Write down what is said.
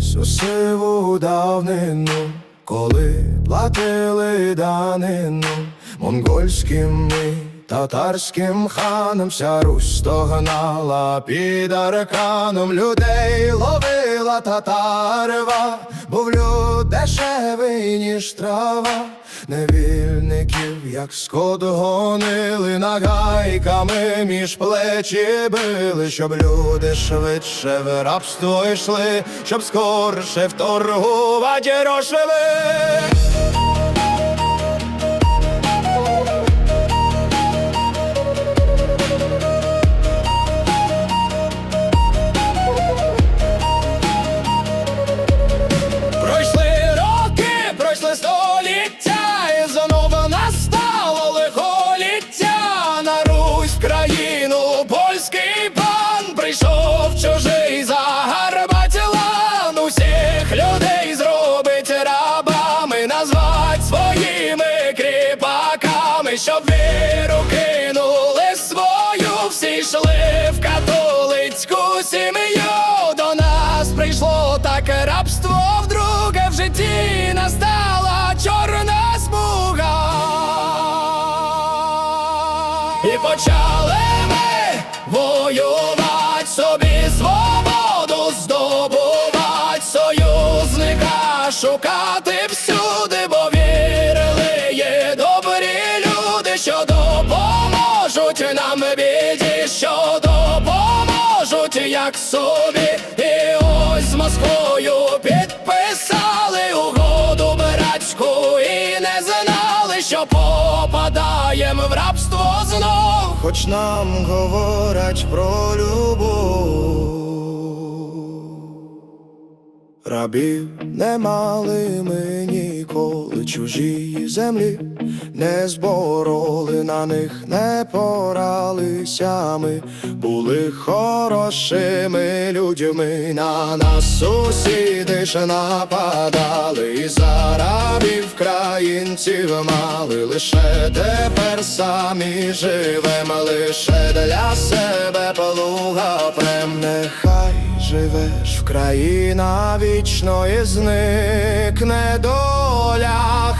Сиву давнину, коли платили данину. Монгольським татарським ханам вся Русь стогнала під арканом. Людей ловила татарва, був люд дешевий, ніж трава. Невільників, як скот гонили нагайками між плечі били, щоб люди швидше в рабство йшли, щоб скорше вторгувати рошили. Польський пан прийшов чужий загарбатілан усіх людей зробить рабами, назвать своїми кріпаками, щоб віру кинули свою, всі йшли в католицьку сім'ю. До нас прийшло таке рабство вдруге в житті настала чорна смуга. І почали ми воювати собі свободу, здобувати союзника, шукати всюди, бо вірили є добрі люди, що допоможуть нам біді, що допоможуть, як собі. Знали, попадаєм в рабство знов. Хоч нам говорять про любов. Рабів не мали ми ніколи чужі землі, не збороли на них, не поралися ми, були хорошими людьми, на нас сусіди ж нападали, і за рабів українців мали, лише тепер самі живем, лише для себе плуга прем, нехай живеш в країна вічно і зникне доля.